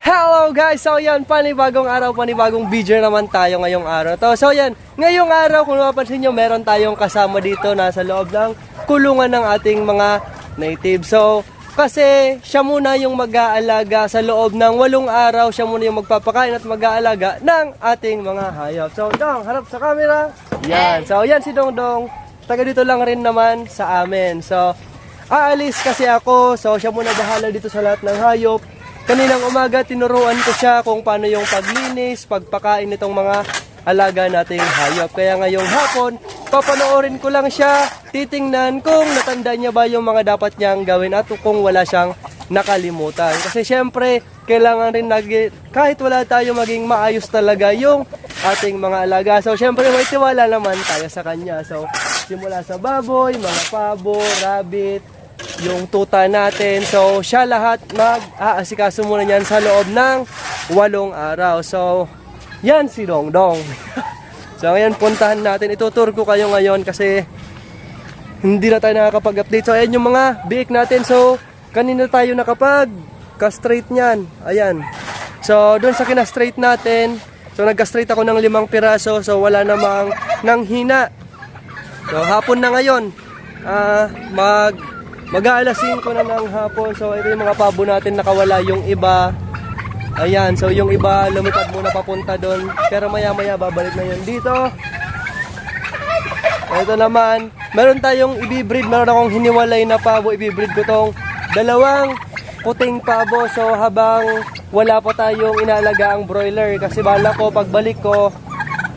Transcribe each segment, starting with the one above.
Hello guys! So yan, panibagong araw, panibagong video naman tayo ngayong araw to. So yan, ngayong araw kung mapapansin nyo, meron tayong kasama dito nasa loob ng kulungan ng ating mga native. So, kasi siya muna yung mag-aalaga sa loob ng walong araw, siya muna yung magpapakain at mag-aalaga ng ating mga hayop. So, Dong, harap sa camera. Yan. So, yan si Dong Dong. Taga dito lang rin naman sa amin. So, aalis kasi ako. So, siya muna bahala dito sa lahat ng hayop. Kaninang umaga, tinuruan ko siya kung paano yung paglinis, pagpakain nitong mga alaga nating hayop. Kaya ngayong hapon, papanoorin ko lang siya, titingnan kung natanda niya ba yung mga dapat niyang gawin at kung wala siyang nakalimutan. Kasi syempre, kailangan rin nag- kahit wala tayo maging maayos talaga yung ating mga alaga. So syempre, may tiwala naman tayo sa kanya. So simula sa baboy, mga pabo, rabbit, yung tuta natin. So, siya lahat mag-aasikaso muna niyan sa loob ng walong araw. So, yan si Dongdong. so, ngayon puntahan natin. Itutur ko kayo ngayon kasi hindi na tayo nakakapag-update. So, ayan yung mga biik natin. So, kanina tayo nakapag-castrate niyan. Ayan. So, doon sa kinastrate natin, so nag-castrate ako ng limang piraso. So, wala namang nang hina. So, hapon na ngayon. Ah, mag mag-aalas 5 na ng hapon. So, ito yung mga pabo natin nakawala yung iba. Ayan, so yung iba lumipad muna papunta doon. Pero maya-maya babalik na yun dito. Ito naman, meron tayong ibibreed. Meron akong hiniwalay na pabo. Ibibreed ko tong dalawang puting pabo. So habang wala pa tayong inaalaga ang broiler. Kasi bala ko, pagbalik ko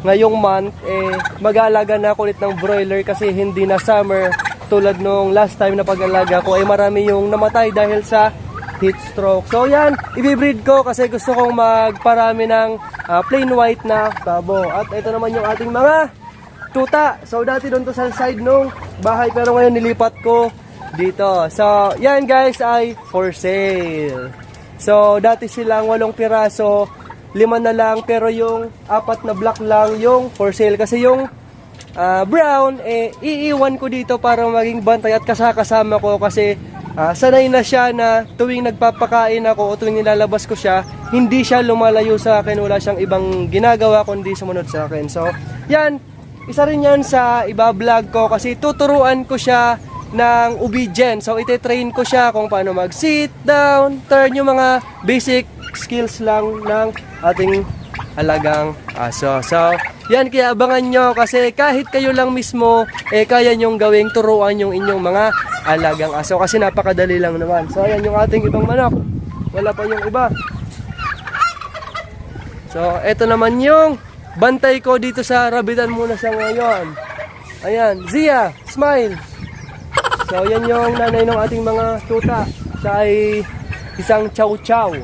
ngayong month, eh, mag-aalaga na ako ulit ng broiler kasi hindi na summer. Tulad nung last time na pag-alaga ko, ay marami yung namatay dahil sa heat stroke. So yan, ibibreed ko kasi gusto kong magparami ng ah, plain white na pabo. At ito naman yung ating mga tuta. So dati doon to sa side nung bahay pero ngayon nilipat ko dito. So yan guys ay for sale. So dati silang walong piraso, lima na lang pero yung apat na black lang yung for sale kasi yung ah, brown eh iiwan ko dito para maging bantay at kasakasama ko kasi ah, sanay na siya na tuwing nagpapakain ako o tuwing nilalabas ko siya hindi siya lumalayo sa akin wala siyang ibang ginagawa kundi sumunod sa akin so yan isa rin yan sa iba-vlog ko kasi tuturuan ko siya ng obedience. So, ite-train ko siya kung paano mag-sit down, turn, yung mga basic skills lang ng ating alagang aso. So, yan kaya abangan nyo kasi kahit kayo lang mismo, eh kaya nyong gawing turuan yung inyong mga alagang aso kasi napakadali lang naman. So, ayan yung ating ibang manok. Wala pa yung iba. So, eto naman yung bantay ko dito sa Rabitan muna sa ngayon. Ayan, Zia, smile. So, yan yung nanay ng ating mga tuta. Siya ay isang chow-chow.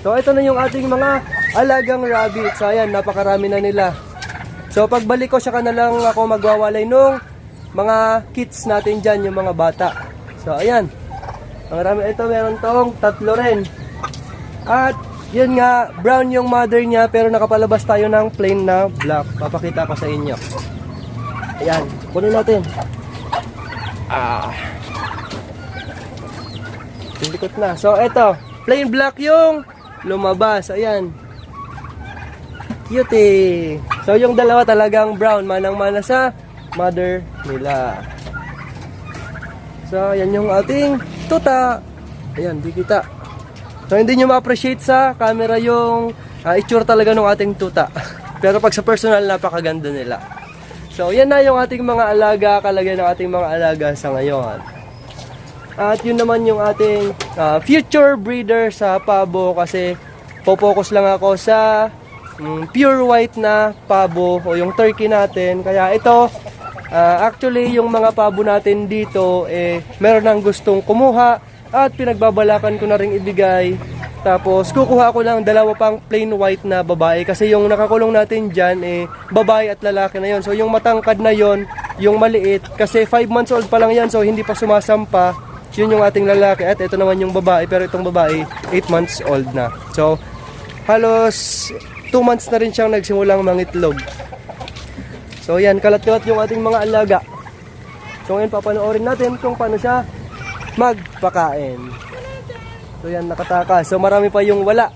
So, ito na yung ating mga alagang rabbit. So, ayan, napakarami na nila. So, pagbalik ko, siya na lang ako magwawalay nung mga kids natin dyan, yung mga bata. So, ayan. Ang rami. Ito, meron tong tatlo rin. At, yun nga, brown yung mother niya, pero nakapalabas tayo ng plain na black. Papakita ko sa inyo. Ayan, kunin natin. Ah. Likot na. So, eto. Plain black yung lumabas. Ayan. Cutie. So, yung dalawa talagang brown. Manang-mana sa mother nila. So, ayan yung ating tuta. Ayan, di kita. So, hindi nyo ma-appreciate sa camera yung uh, itsura talaga ng ating tuta. Pero pag sa personal, napakaganda nila. So, yan na yung ating mga alaga, kalagay ng ating mga alaga sa ngayon. At yun naman yung ating ah, future breeder sa pabo kasi focus lang ako sa mm, pure white na pabo o yung turkey natin. Kaya ito, ah, actually yung mga pabo natin dito, eh, meron nang gustong kumuha at pinagbabalakan ko na ring ibigay. Tapos kukuha ko lang dalawa pang plain white na babae kasi yung nakakulong natin dyan eh babae at lalaki na yon. So yung matangkad na yon, yung maliit kasi 5 months old pa lang yan so hindi pa sumasampa. Yun yung ating lalaki at ito naman yung babae pero itong babae 8 months old na. So halos 2 months na rin siyang nagsimulang mangitlog. So yan, kalat-kalat yung ating mga alaga. So ngayon papanoorin natin kung paano siya magpakain. So yan, nakatakas. So marami pa yung wala.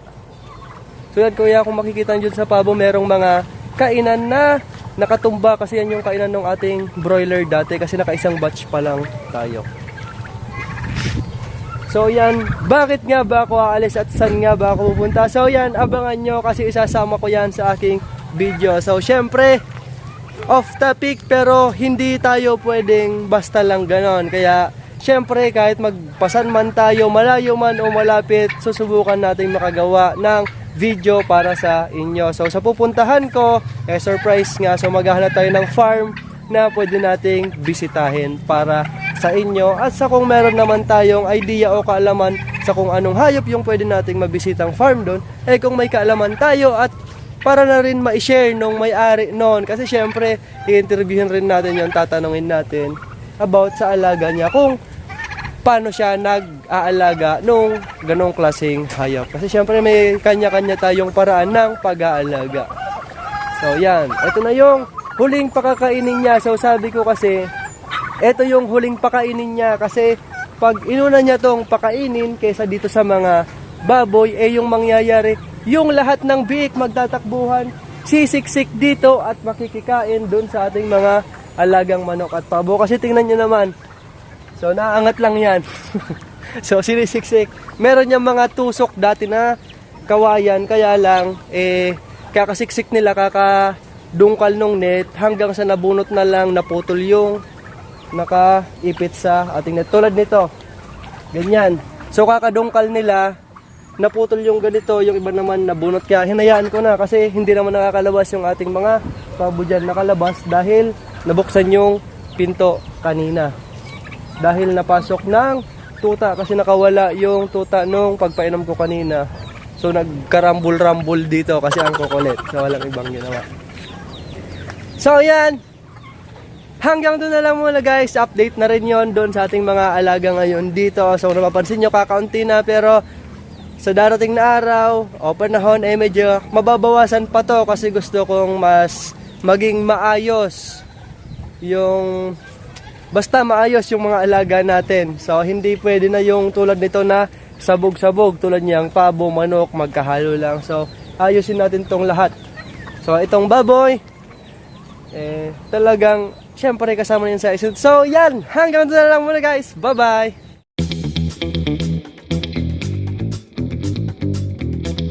So yan kuya, kung makikita nyo sa pabo, merong mga kainan na nakatumba kasi yan yung kainan ng ating broiler dati kasi nakaisang batch pa lang tayo. So yan, bakit nga ba ako aalis at saan nga ba ako pupunta? So yan, abangan nyo kasi isasama ko yan sa aking video. So syempre, off topic pero hindi tayo pwedeng basta lang ganon. Kaya syempre kahit magpasan man tayo, malayo man o malapit, susubukan natin makagawa ng video para sa inyo. So sa pupuntahan ko, eh surprise nga, so maghahanap tayo ng farm na pwede nating bisitahin para sa inyo at sa kung meron naman tayong idea o kaalaman sa kung anong hayop yung pwede nating mabisitang farm doon, eh kung may kaalaman tayo at para na rin ma-share nung may-ari noon. Kasi syempre i-interviewin rin natin yung tatanungin natin about sa alaga niya kung paano siya nag-aalaga nung ganong klaseng hayop. Kasi syempre may kanya-kanya tayong paraan ng pag-aalaga. So yan, ito na yung huling pakakainin niya. So sabi ko kasi ito yung huling pakainin niya kasi pag inuna niya tong pakainin kaysa dito sa mga baboy eh yung mangyayari yung lahat ng biik magtatakbuhan sisiksik dito at makikikain doon sa ating mga alagang manok at pabo. Kasi tingnan niyo naman so naangat lang yan. So sinisiksik. Meron niyang mga tusok dati na kawayan kaya lang eh kakasiksik nila kakadungkal nung net hanggang sa nabunot na lang naputol yung nakaipit sa ating net. Tulad nito. Ganyan. So kakadungkal nila, naputol yung ganito, yung iba naman nabunot. Kaya hinayaan ko na kasi hindi naman nakakalabas yung ating mga pabo dyan nakalabas dahil nabuksan yung pinto kanina. Dahil napasok ng tuta kasi nakawala yung tuta nung pagpainom ko kanina. So nagkarambul-rambul dito kasi ang kukulit. So walang ibang ginawa. So yan, Hanggang doon na lang muna guys, update na rin yon doon sa ating mga alaga ngayon dito. So napapansin nyo, kakaunti na pero sa darating na araw o panahon ay medyo mababawasan pa to kasi gusto kong mas maging maayos yung basta maayos yung mga alaga natin. So hindi pwede na yung tulad nito na sabog-sabog tulad niyang pabo, manok, magkahalo lang. So ayusin natin tong lahat. So itong baboy, eh talagang syempre kasama niyan sa isun. So yan, hanggang doon na lang muna guys. Bye-bye!